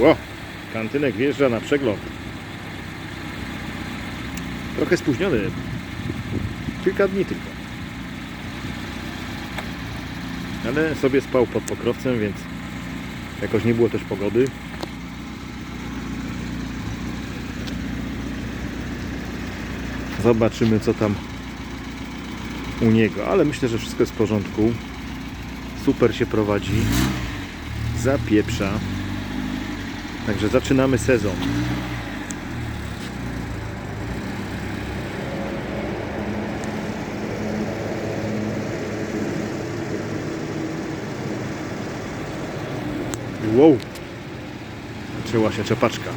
Ło, kantynek wjeżdża na przegląd. Trochę spóźniony. Kilka dni tylko. Ale sobie spał pod pokrowcem, więc jakoś nie było też pogody. Zobaczymy co tam u niego, ale myślę, że wszystko jest w porządku. Super się prowadzi. Zapieprza. Także zaczynamy sezon. Wow. Zaczęła się czepaczka.